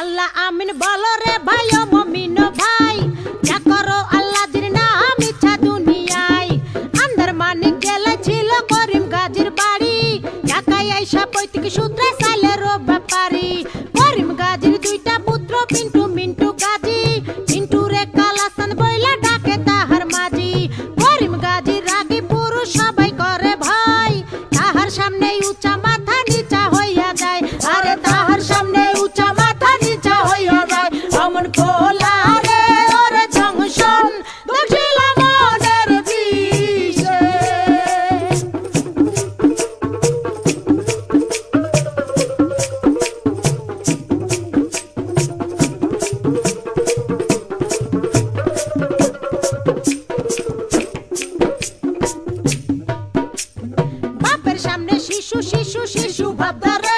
আল্লাহ আমিন বলো রে ভাই, ও মমিন ভাই। যা করো আল্লাহর নাম ইচ্ছা দুনিয়ায়। আন্দার মানে গেলে ছিল করিম গাজির বাড়ি। ঢাকায় আইসা পৈতৃক সূত্রে অমন খোলা রে ওরে জংশন? দেখিলা মনের বিষে। শিশু শিশু শিশু ভাবদারে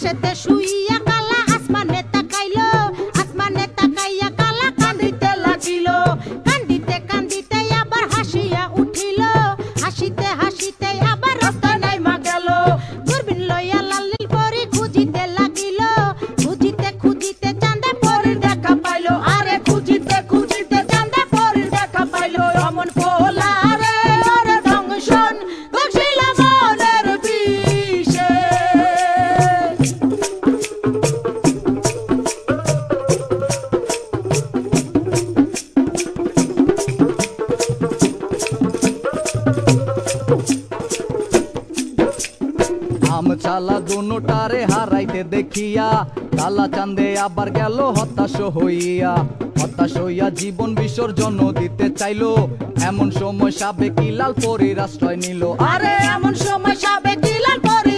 Você deixa o আম চালা দুটারে হারাইতে দেখিয়া। তালা চান্দে আবার গেল হতাশ হইয়া। হতাশ হইয়া জীবন বিসর্জন দিতে চাইলো। এমন সময় সাবে কিলাল লাল পরির আশ্রয় নিল। আরে, এমন সময় সাবে কিলাল পরি